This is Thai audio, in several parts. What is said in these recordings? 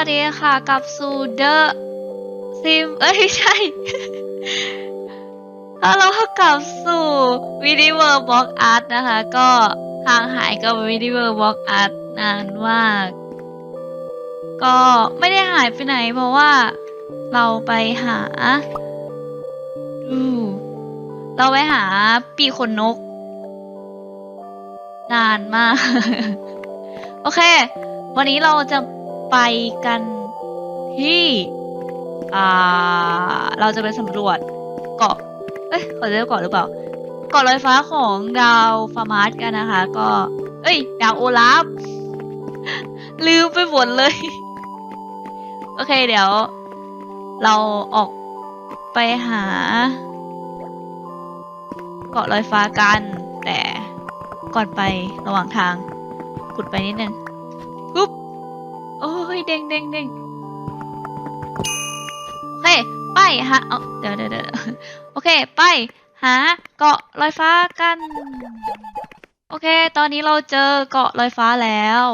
วัสดีค่ะ กับสู่ The Sim เอ้ยไม่ใช่แล้วเราก็กลับสู่ v i d i v e r Block Art นะคะ ก็ห่างหายกับ v i d i v e r Block Art นานมาก ก็ไม่ได้หายไปไหนเพราะว่าเราไปหาดูเราไปหาปีขนนก นานมาก โอเค วันนี้เราจะ ไปกันที่อ่าเราจะไปสำรวจเกาะ เอ้ยขอเรียกเกาะหรือเปล่า เกาะลอยฟ้าของดาวฟาร์มาสกันนะคะ ก็ เอ้ย ดาวโอลาฟ ลืมไปหมดเลย โอเคเดี๋ยว เราออกไปหา เกาะลอยฟ้ากัน แต่ก่อนไประหว่างทาง ขุดไปนิดนึง เด้งเด้งเด้งโอเค ไปฮะเอาเดี๋ยวเดี๋ยวเดี๋ยวโอเค ไป หาเกาะลอยฟ้ากัน โอเค ตอนนี้เราเจอเกาะลอยฟ้าแล้ว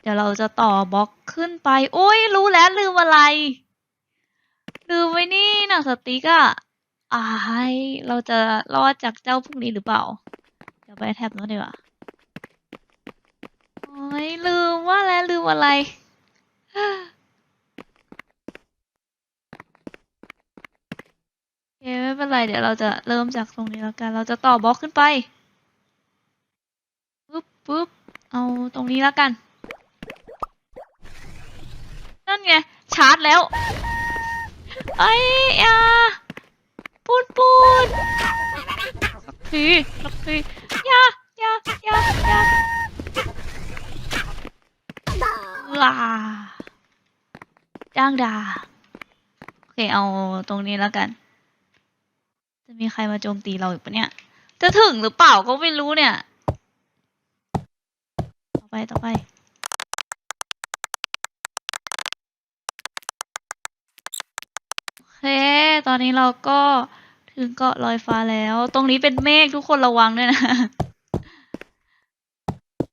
เดี๋ยวเราจะต่อบล็อกขึ้นไป โอ้ยรู้แล้วลืมอะไร ลืมไว้นี่หนังสติกอะอายเราจะรอดจากเจ้าพวกนี้หรือเปล่า เดี๋ยวไปแท็บนู้นดีกว่า อ้ยลืมว่าแล้วลืมอะไร โอเคไม่เป็นไร เดี๋ยวเราจะเริ่มจากตรงนี้แล้วกัน เราจะต่อบล็อกขึ้นไปปุ๊บปุ๊บเอาตรงนี้แล้วกัน นั่นไง ชาร์จแล้วไอ้ยอย่าปูนปูนสักทีสักทียาอย่าอย่าอย่า ลาจ้างดา โอเค เอาตรงนี้แล้วกัน จะมีใครมาโจมตีเราอีกปะเนี่ย จะถึงหรือเปล่าก็ไม่รู้เนี่ย ต่อไปต่อไปโอเค ตอนนี้เราก็ถึงเกาะลอยฟ้าแล้ว ตรงนี้เป็นเมฆทุกคนระวังด้วยนะ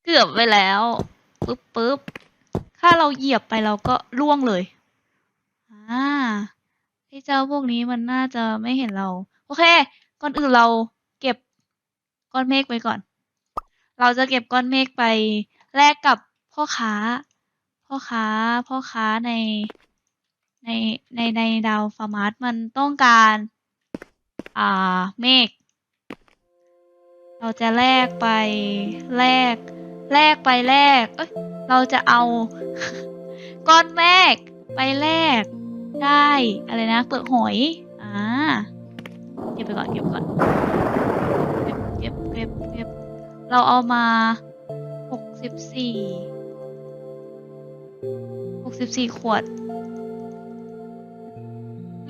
เกือบไปแล้ว ปึ๊บปึ๊บ ถ้าเราเหยียบไปเราก็ล่วงเลย อ่าไอ้เจ้าพวกนี้มันน่าจะไม่เห็นเรา โอเค ก่อนอื่นเราเก็บก้อนเมฆไปก่อน เราจะเก็บก้อนเมฆไปแลกกับพ่อค้า พ่อค้า พ่อค้าในในในในดาวฟาร์มาสมันต้องการ อ่า เมฆ เราจะแลกไปแลก แลกไปแลกเอ้ยเราจะเอา ก้อนเมฆไปแลกได้อะไรนะเปลือกหอยอ่าเก็บไปก่อนเก็บไปก่อนเก็บเก็บเก็บเก็บเราเอามาหกสิบสี่หกสิบสี่ขวด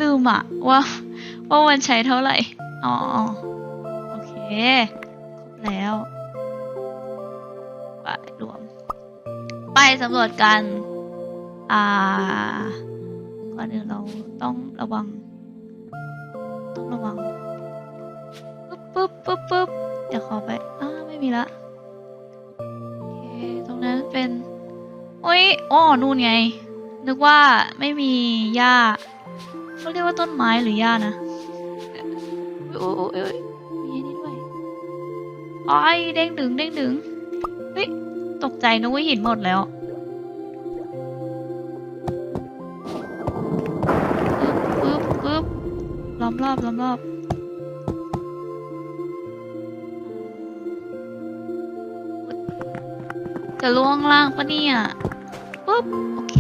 ลืมอะว่าว่ามันใช้เท่าไหร่ อ๋อ โอเค สำรวจกัน อ่า ก่อนอื่นเราต้องระวัง ต้องระวัง ปึ๊บปึ๊บปึ๊บปึ๊บเดี๋ยวขอไป อ้าไม่มีละ โอเค ตรงนั้นเป็น โอ้ยอ๋อนู่นไง นึกว่าไม่มีหญ้าเขาเรียกว่าต้นไม้หรือหญ้านะ โอ้ยโอ้ยโอ้ยมีนนี้ด้วยอ้อยเด้งดึงเด้งดึงเฮ้ยตกใจนึกว่าหินหมดแล้ว อมรอบล้อมรอบจะล่วงล่างปะเนี่ยปึ๊บ โอเค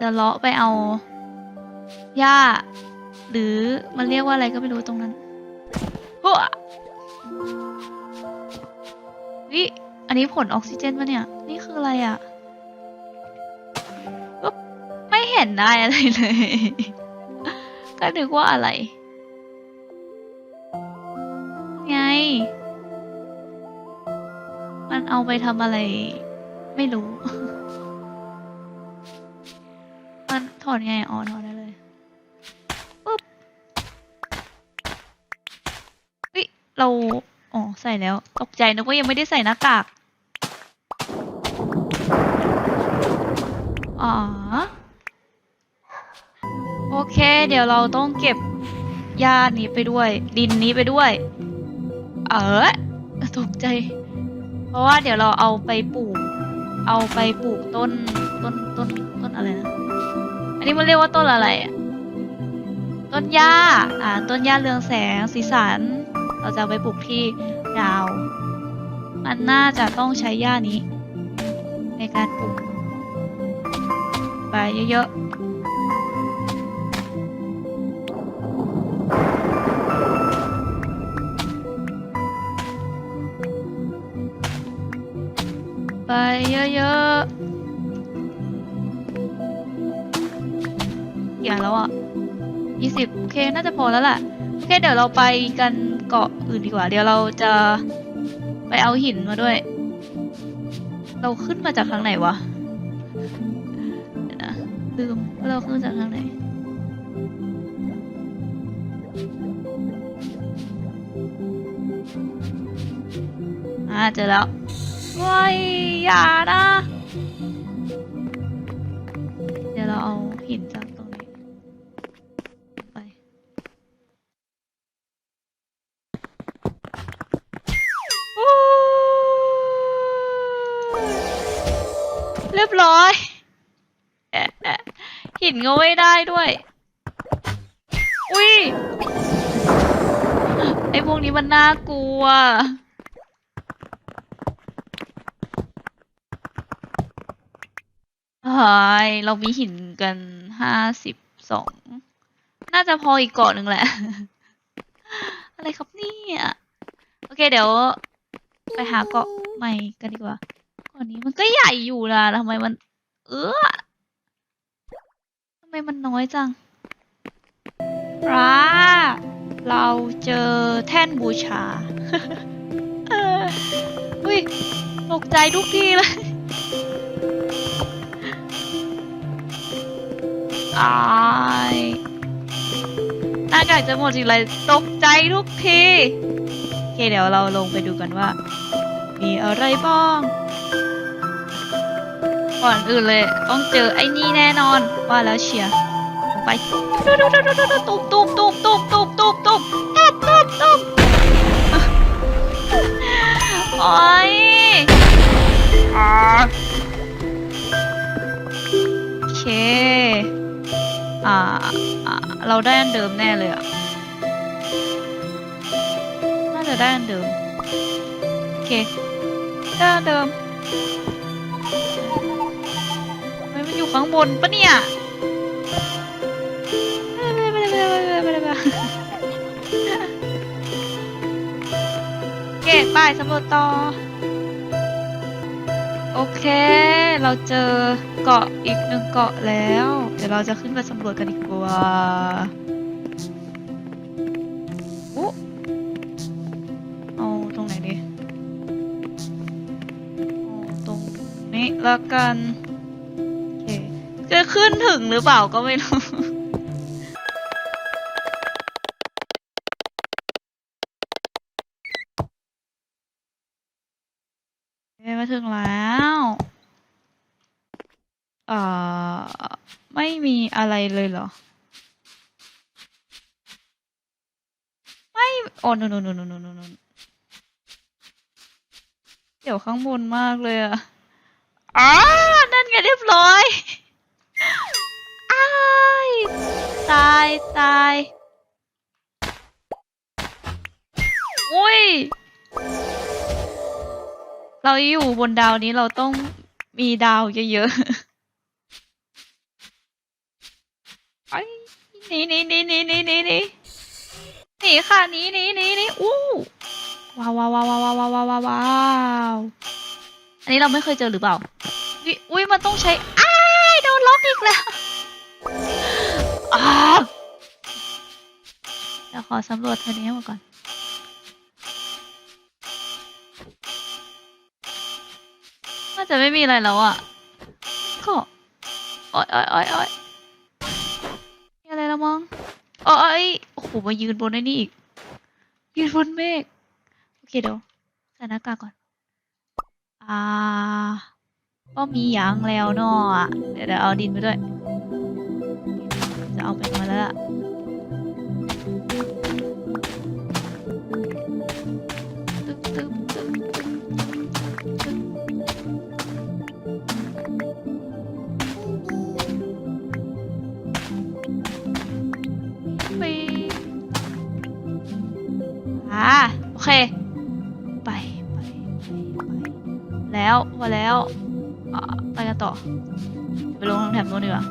จะเลาะไปเอาหญ้า หรือมันเรียกว่าอะไรก็ไม่รู้ตรงนั้นหัววิอันนี้ผลออกซิเจนปะเนี่ย นี่คืออะไรอะ่ะ ไม่เห็นได้อะไรเลย ก็นึกว่าอะไร ไง มันเอาไปทำอะไร ไม่รู้ มันถอดไงอ๋อถอดได้เลยปุ๊บเฮ้ยเราอ๋อใส่แล้ว ตกใจนึกว่ายังไม่ได้ใส่หน้ากาก อ๋อ โอเค เดี๋ยวเราต้องเก็บหญ้านี้ไปด้วย ดินนี้ไปด้วย เออตกใจ เพราะว่าเดี๋ยวเราเอาไปปลูก เอาไปปลูกต้นต้นต้นต้นอะไรนะอันนี้มันเรียกว่าต้นอะไรต้นหญ้าอ่าต้นหญ้าเรืองแสงสีสัน เราจะไปปลูกที่ดาว มันน่าจะต้องใช้หญ้านี้ ในการปลูกไปเยอะๆ เยอะๆอย่างแล้วอะยี่สิบโอเคน่าจะพอแล้วแหละโอเคเดี๋ยวเราไปกันเกาะอื่นดีกว่า เดี๋ยวเราจะไปเอาหินมาด้วย เราขึ้นมาจากทางไหนวะเดี๋ยวนะลืมว่าเราขึ้นจากทางไหนอ่าเจอแล้ว ว้ายอย่านะ เดี๋ยวเราเอาหินจากตรงนี้ไป เรียบร้อย หินก็ไม่ได้ด้วย อุ้ยไอพวกนี้มันน่ากลัว เฮ้ ยเรามีหินกันห้าสิบสอง น่าจะพออีกเกาะหนึ่งแหละ อะไรครับเนี่ยโอเคเดี๋ยว ไปหาเกาะใหม่กันดีกว่าเกาะนี้มันก็ใหญ่อยู่นะทำไมมัน เออทำไมมันน้อยจังร้าเราเจอแท่นบูชาอุ้ยตกใจทุกทีเลย อายหน้ากากจะหมดสิเลยตกใจทุกทีโอเคเดี๋ยวเราลงไปดูกันว่า มีอะไรบ้าง ก่อนอื่นเลย ต้องเจอไอ้นี่แน่นอน ว่าแล้วเชียร์ลงไปดูดูดูดูดูตุบตุบตุบตุบตุบตุบตุบตุบตุบตุบโอ้ยอ่าโอเค อ่า เราได้อันเดิมแน่เลยอะน่าจะได้อันเดิม โอเคได้อันเดิมเฮ้ยมันอยู่ข้างบนปะเนี่ยไม่ได้ไม่ได้ไม่ได้ไม่ได้ไม่ได้ไม่ได้โอเคไปสำรวจต่อ โอเค เราเจอเกาะอีกหนึ่งเกาะแล้ว เดี๋ยวเราจะขึ้นไปสำรวจกันดีกว่าอุ๊เอาตรงไหนดีเอตรงนี้แล้วกันโอเคจะขึ้นถึงหรือเปล่าก็ไม่รู้ อะไรเลยเหรอ ไม่โอ้ no no no no no no เดี๋ยวข้างบนมากเลยอะอ๋อนั่นไงเรียบร้อยอายตายตายอุ้ย เราอยู่บนดาวนี้เราต้องมีดาวเยอะๆไอ้ หนีหนีหนีหนีหนีหนีหนีหนีค่ะหนีหนีหนีหนีอู้ว้าวว้าวว้าวว้าวว้าวว้าวว้าวว้าวอันนี้เราไม่เคยเจอหรือเปล่าอุ้ยมันต้องใช้อ้ายโดนล็อกอีกแล้วอ้าวเดี๋ยวขอสำรวจเทอนี้ให้หมดก่อนน่าจะไม่มีอะไรแล้วอะก็อ้อยอ้อยอ้อยอ้อย มั้งโอ้ยโอ้โหมายืนบนไอ้นี่อีก ยืนบนเมฆโอเคเดี๋ยวใส่หน้ากากก่อน อ่าก็มีอย่างแล้วเนาะเดี๋ยวเดี๋ยวเอาดินไปด้วย จะเอาไปมาแล้วล่ะ เค ไปไปไปไปแล้วพอแล้วอ่าไปกันต่อ ไปลงทางแถบโน้นดีกว่า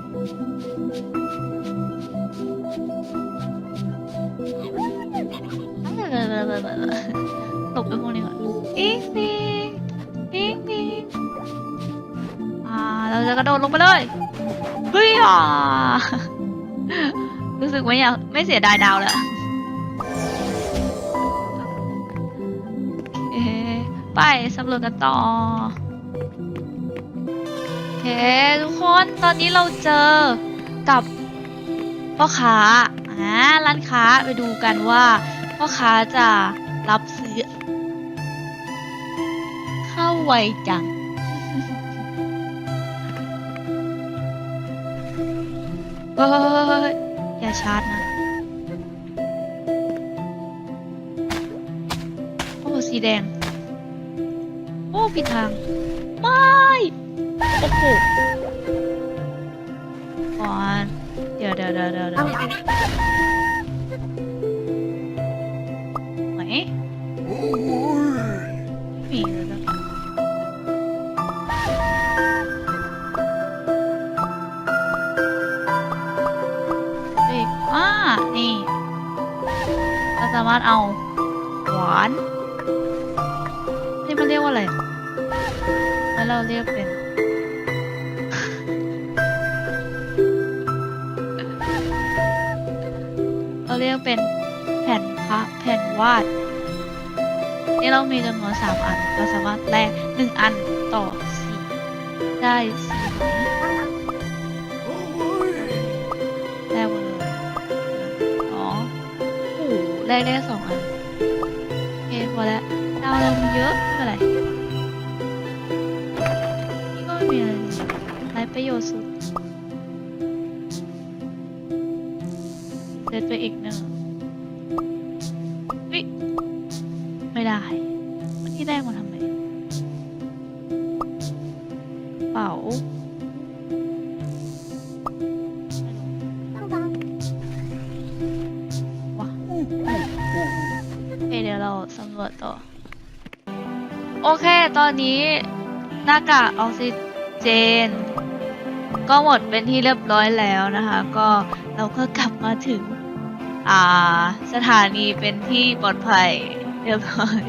ตกไปพวกนี้ก่อนปิ๊งปิ๊งปิ๊งปิ๊งอ่า เราจะกระโดดลงไปเลยเฮ้ยอ่ารู้สึกไม่อยากไม่เสียดายดาวแล้ว ไปสำรวจกันต่อโอเคทุกคนตอนนี้เราเจอกับพ่อค้าอ่าร้านค้าไปดูกันว่าพ่อค้าจะรับซื้อเข้าไวจังเฮ้ยอย่าชาร์จนะโอ้สีแดง โอ้ผิดทาง ไม่โอ้โหก่อนเดี๋ยวเดี๋ยวเดี๋ยวเดี๋ยวเดี๋ยวไหนไม่มีเลยนะเฮ้ยอ่านี่เราสามารถเอาหวาน เรียกว่าอะไรแล้วเราเรียกเป็น เราเรียกเป็นแผ่นพระแผ่นวาด นี่เรามีจำนวนสามอัน เราสามารถแลกหนึ่งอันต่อสี่ได้สี่แลกหมดเลยอ๋อโอ้โหแลกได้สองอันโอเคพอแล้วดาว เรามีเยอะไม่เป็นไรนี่ก็ไม่มีอะไรเลยไร้ประโยชน์สุดเซตไปอีกหนึ่งวิไม่ได้ที่แรกมาทำไมกระเป๋าว้าโอเคเดี๋ยวเราสำรวจต่อ โอเค ตอนนี้หน้ากากออกซิเจน ก็หมดเป็นที่เรียบร้อยแล้วนะคะ ก็เราก็กลับมาถึง อ่า สถานีเป็นที่ปลอดภัยเรียบร้อย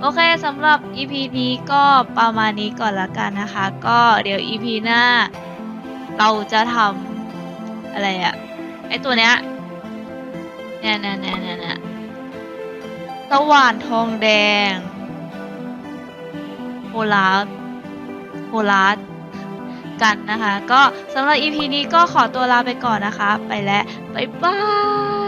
โอเคสำหรับ EP นี้ก็ประมาณนี้ก่อนละกันนะคะ ก็เดี๋ยว EP หน้า เราจะทำอะไรอะไอตัวเนี้ยเนี่ยเนี่ยเนี่ยเนี่ยสว่านทองแดง โฮลาโฮลาสกันนะคะ ก็สำหรับ EP นี้ก็ขอตัวลาไปก่อนนะคะ ไปแล้ว บ๊ายบาย